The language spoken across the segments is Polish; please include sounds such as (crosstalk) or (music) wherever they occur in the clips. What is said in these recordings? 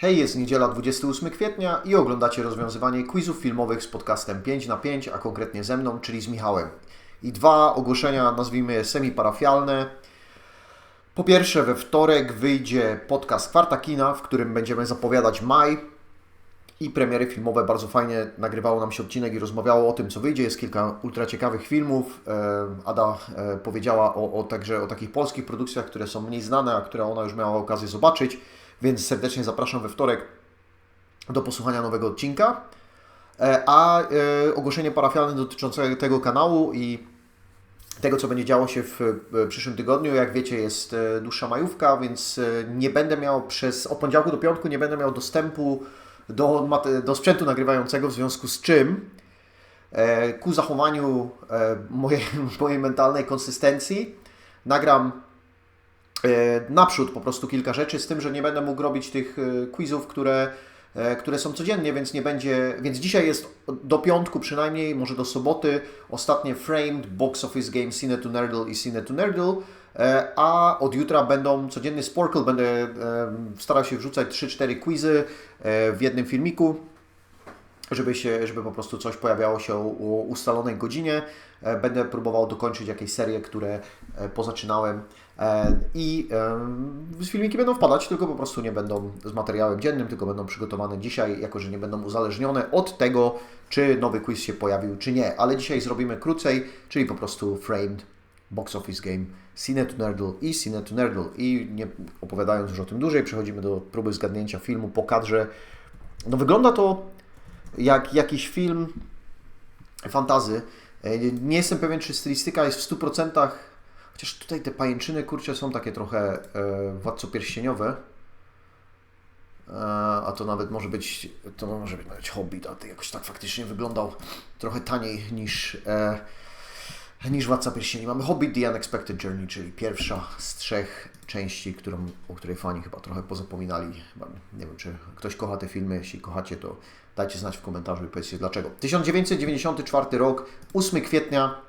Hej, jest niedziela 28 kwietnia i oglądacie rozwiązywanie quizów filmowych z podcastem 5 na 5, a konkretnie ze mną, czyli z Michałem. I dwa ogłoszenia, nazwijmy je semi-parafialne. Po pierwsze, we wtorek wyjdzie podcast Kwarta Kina, w którym będziemy zapowiadać maj i premiery filmowe. Bardzo fajnie nagrywało nam się odcinek i rozmawiało o tym, co wyjdzie. Jest kilka ultra ciekawych filmów. E, Ada e, powiedziała o, o, także o takich polskich produkcjach, które są mniej znane, a które ona już miała okazję zobaczyć. Więc serdecznie zapraszam we wtorek do posłuchania nowego odcinka. E, A e, ogłoszenie parafialne dotyczące tego kanału i tego, co będzie działo się w przyszłym tygodniu. Jak wiecie, jest e, dłuższa majówka, więc nie będę miał przez od poniedziałku do piątku nie będę miał dostępu do, do sprzętu nagrywającego, w związku z czym ku zachowaniu mojej, mojej mentalnej konsystencji nagram naprzód po prostu kilka rzeczy, z tym, że nie będę mógł robić tych e, quizów, które, e, które są codziennie, więc nie będzie, więc dzisiaj jest do piątku przynajmniej, może do soboty, ostatnie Framed, Box Office Game, Cine to Nerdle i Cine to Nerdle, e, a od jutra będą codzienny Sporkle, będę e, starał się wrzucać 3-4 quizy e, w jednym filmiku, żeby, się, żeby po prostu coś pojawiało się o ustalonej godzinie. E, Będę próbował dokończyć jakieś serie, które e, pozaczynałem E, i filmiki będą wpadać, tylko po prostu nie będą z materiałem dziennym, tylko będą przygotowane dzisiaj, jako że nie będą uzależnione od tego, czy nowy quiz się pojawił, czy nie. Ale dzisiaj zrobimy krócej, czyli po prostu framed Box Office Game, Cine to Nerdle i Cine to Nerdle. I nie opowiadając już o tym dłużej, przechodzimy do próby zgadnięcia filmu po kadrze. No wygląda to jak jakiś film fantazy. E, Nie jestem pewien, czy stylistyka jest w 100%, chociaż tutaj te pajęczyny, kurcze, są takie trochę e, władcopierścieniowe. E, a to nawet może być, to może być nawet Hobbit, a to jakoś tak faktycznie wyglądał trochę taniej niż, e, niż Władca Pierścieni. Mamy Hobbit The Unexpected Journey, czyli pierwsza z trzech części, którą, o której fani chyba trochę pozapominali. Nie wiem, czy ktoś kocha te filmy. Jeśli kochacie, to dajcie znać w komentarzu i powiedzcie dlaczego. 1994 rok, 8 kwietnia.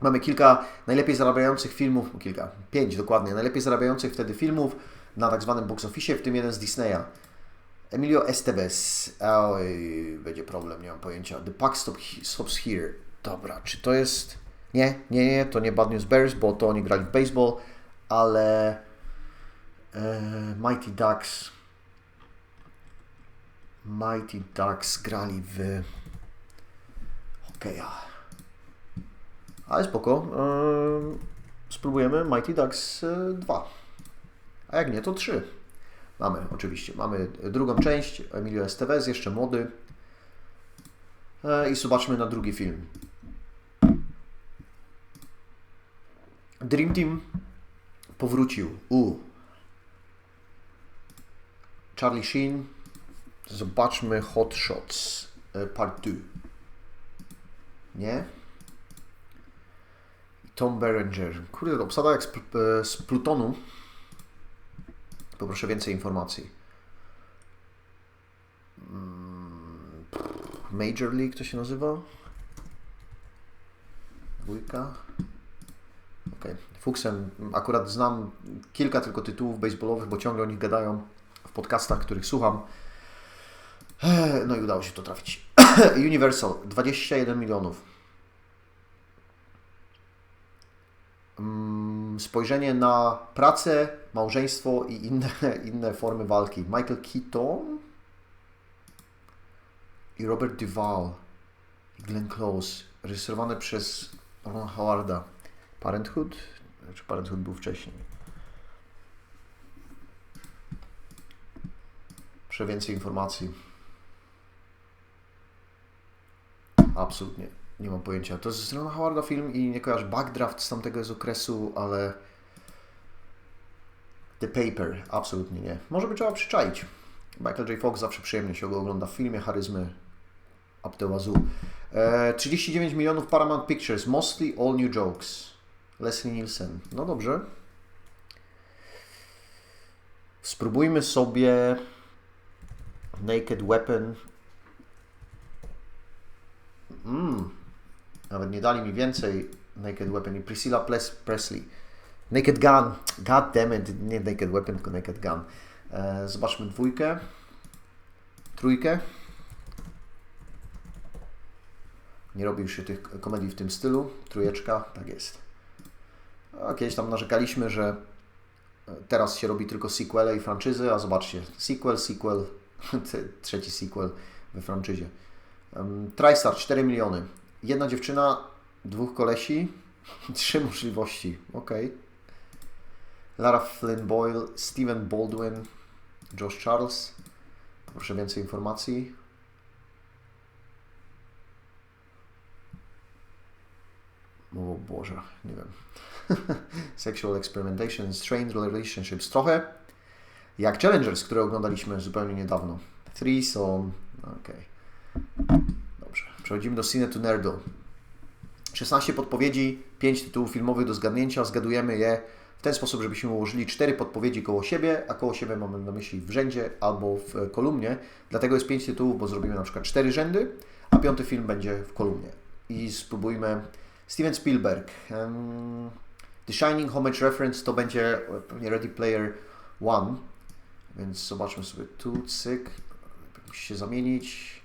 Mamy kilka najlepiej zarabiających filmów, kilka, pięć dokładnie, najlepiej zarabiających wtedy filmów na tak zwanym box office, w tym jeden z Disneya. Emilio Estevez. Oj, będzie problem, nie mam pojęcia. The Puck Stop, Stops Here. Dobra, czy to jest... Nie, nie, nie, to nie Bad News Bears, bo to oni grali w baseball, ale... E, Mighty Ducks... Mighty Ducks grali w... Hokeja. Ale spoko. Eee, spróbujemy Mighty Ducks e, 2. A jak nie, to 3. Mamy, oczywiście. Mamy drugą część. Emilio Estevez, jeszcze młody. E, I zobaczmy na drugi film. Dream Team powrócił. U. Charlie Sheen. Zobaczmy Hot Shots e, Part 2. Nie? Tom Berenger. Kurde, obsada jak z, e, z Plutonu. Poproszę więcej informacji. Mm, Major League to się nazywa? Dwójka? Okej. Fuksem akurat znam kilka tylko tytułów baseballowych, bo ciągle o nich gadają w podcastach, których słucham. Eee, No i udało się to trafić. (coughs) Universal 21 milionów. Mm, spojrzenie na pracę, małżeństwo i inne, (laughs) inne formy walki. Michael Keaton i Robert Duvall Glenn Close, reżyserowane przez Ron Howarda. Parenthood? Czy Parenthood był wcześniej? Proszę więcej informacji. Absolutnie. Nie mam pojęcia. To jest Rona Howarda film i nie kojarzę Backdraft z tamtego z okresu, ale The Paper, absolutnie nie. Może by trzeba przyczaić. Michael J. Fox zawsze przyjemnie się go ogląda w filmie charyzmy Up the Wazoo. E, 39 milionów Paramount Pictures, mostly all new jokes. Leslie Nielsen. No dobrze. Spróbujmy sobie Naked Weapon. Mm. Nawet nie dali mi więcej Naked Weapon i Priscilla Ples- Presley. Naked Gun. God damn it. Nie Naked Weapon, tylko Naked Gun. E, zobaczmy dwójkę. trójkę. Nie robi już się tych komedii w tym stylu. Trójeczka, tak jest. A kiedyś tam narzekaliśmy, że teraz się robi tylko sequele i franczyzy, a zobaczcie, sequel, sequel, (laughs) trzeci sequel we franczyzie. Um, TriStar 4 miliony. Jedna dziewczyna, dwóch kolesi, (laughs) trzy możliwości. Ok. Lara Flynn Boyle, Steven Baldwin, Josh Charles. Proszę więcej informacji. O Boże, nie wiem. (laughs) Sexual Experimentation, Strained Relationships. Trochę jak Challengers, które oglądaliśmy zupełnie niedawno. Threesome. Ok. Dobrze. Przechodzimy do Cine to Nerdo. 16 podpowiedzi, 5 tytułów filmowych do zgadnięcia. Zgadujemy je w ten sposób, żebyśmy ułożyli 4 podpowiedzi koło siebie, a koło siebie mamy na myśli w rzędzie albo w kolumnie. Dlatego jest 5 tytułów, bo zrobimy na przykład 4 rzędy, a piąty film będzie w kolumnie. I spróbujmy Steven Spielberg. Um, The Shining Homage Reference to będzie pewnie Ready Player One, więc zobaczmy sobie tu, cyk, musi się zamienić.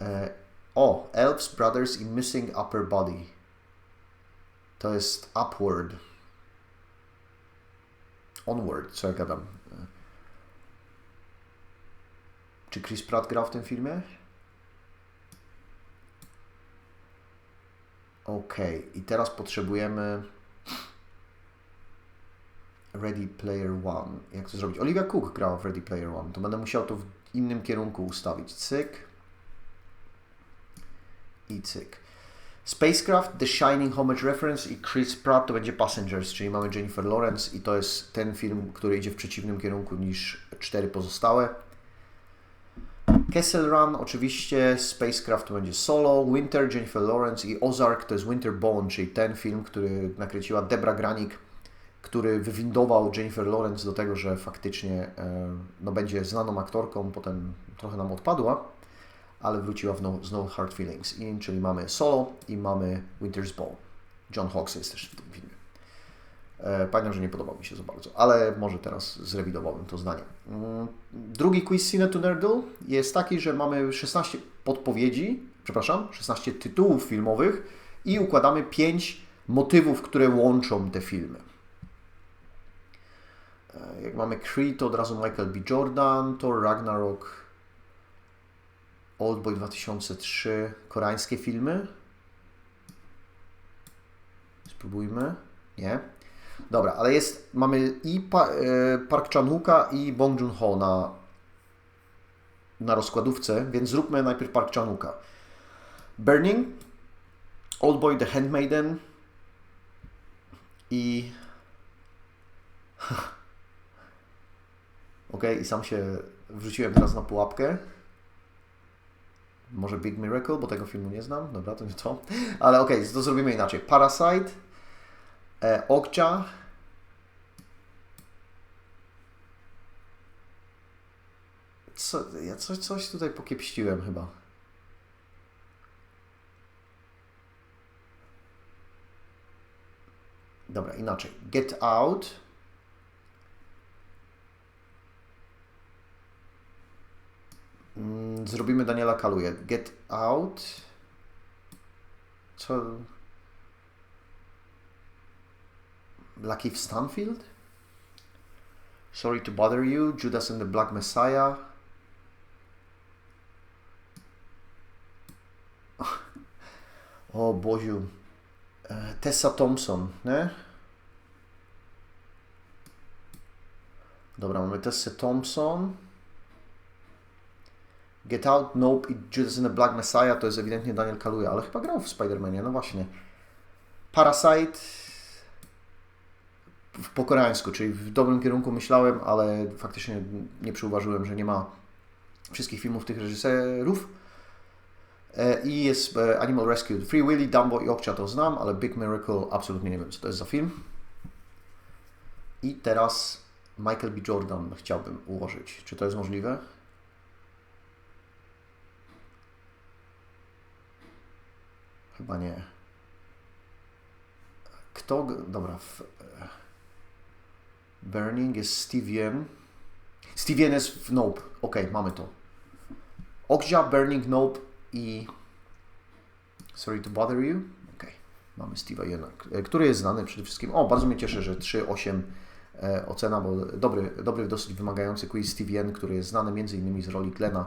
E, o, Elves Brothers i Missing Upper Body. To jest Upward. Onward, co ja gadam. E, czy Chris Pratt grał w tym filmie? Ok, i teraz potrzebujemy Ready Player One. Jak to zrobić? Olivia Cook grała w Ready Player One. To będę musiał to w innym kierunku ustawić. Cyk. I cyk. Spacecraft, The Shining Homage Reference i Chris Pratt to będzie Passengers, czyli mamy Jennifer Lawrence i to jest ten film, który idzie w przeciwnym kierunku niż cztery pozostałe. Kessel Run, oczywiście, Spacecraft to będzie Solo, Winter, Jennifer Lawrence i Ozark to jest Winter Bone, czyli ten film, który nakręciła Debra Granik, który wywindował Jennifer Lawrence do tego, że faktycznie e, no, będzie znaną aktorką, potem trochę nam odpadła, ale wróciła w no, z No Hard Feelings, I, czyli mamy Solo i mamy Winter's Bone. John Hawkes jest też w tym filmie. E, pamiętam, że nie podobał mi się za bardzo, ale może teraz zrewidowałbym to zdanie. Mm, drugi quiz Cine to Nerdle jest taki, że mamy 16 podpowiedzi, przepraszam, 16 tytułów filmowych i układamy 5 motywów, które łączą te filmy. E, jak mamy Creed, to od razu Michael B. Jordan, Thor Ragnarok, Oldboy 2003, koreańskie filmy. Spróbujmy. Nie. Dobra, ale jest, mamy i pa, e, Park Chan-hooka i Bong Joon-ho na, na rozkładówce, więc zróbmy najpierw Park Chan-hooka. Burning, Oldboy The Handmaiden i... (laughs) ok, i sam się wrzuciłem teraz na pułapkę. Może Big Miracle, bo tego filmu nie znam. Dobra, to nie to. Ale okay, to zrobimy inaczej. Parasite, e, Okja, Co, ja coś, coś tutaj pokiepściłem chyba. Dobra, inaczej. Get Out. Mm, zrobimy Daniela Kaluje. Get Out. Co? Lucky Stanfield? Sorry to bother you. Judas and the Black Messiah. (laughs) O Boziu. E, Tessa Thompson, nie? Dobra, mamy Tessa Thompson. Get Out, Nope i Judas and the Black Messiah to jest ewidentnie Daniel Kaluuya, ale chyba grał w Spider-Manie, no właśnie. Parasite po koreańsku, czyli w dobrym kierunku myślałem, ale faktycznie nie przyuważyłem, że nie ma wszystkich filmów tych reżyserów. E, I jest e, Animal Rescue. Free Willy, Dumbo i Okcia to znam, ale Big Miracle absolutnie nie wiem, co to jest za film. I teraz Michael B. Jordan chciałbym ułożyć. Czy to jest możliwe? Chyba nie. Kto... Dobra. W... Burning jest Steve Yen. Steve Yen jest w Nope. Ok, mamy to. Okja, Burning Nope i Sorry to Bother You. Okay. Mamy Steve'a Yena, który jest znany przede wszystkim. O, bardzo mnie cieszy, że 3,8 e, ocena, bo dobry, dobry, dosyć wymagający quiz Steve Yen, który jest znany m.in. z roli Glena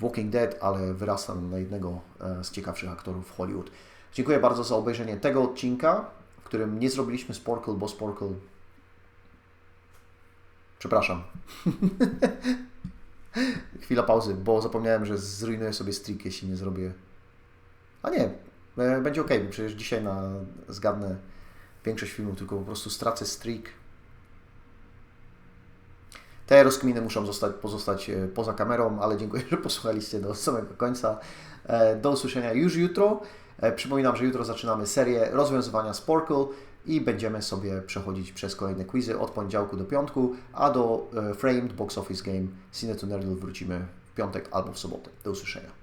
Walking Dead, ale wyrasta na jednego e, z ciekawszych aktorów w Hollywood. Dziękuję bardzo za obejrzenie tego odcinka, w którym nie zrobiliśmy Sporkle, bo Sporkle... Przepraszam. (laughs) Chwila pauzy, bo zapomniałem, że zrujnuję sobie streak, jeśli nie zrobię... A nie, e, będzie ok, bo przecież dzisiaj na zgadnę większość filmów, tylko po prostu stracę streak. Te rozkminy muszą zostać, pozostać e, poza kamerą, ale dziękuję, (laughs) że posłuchaliście do samego końca. E, do usłyszenia już jutro. Przypominam, że jutro zaczynamy serię rozwiązywania Sporkle i będziemy sobie przechodzić przez kolejne quizy od poniedziałku do piątku, a do Framed Box Office Game Cine to Nerdle wrócimy w piątek albo w sobotę. Do usłyszenia.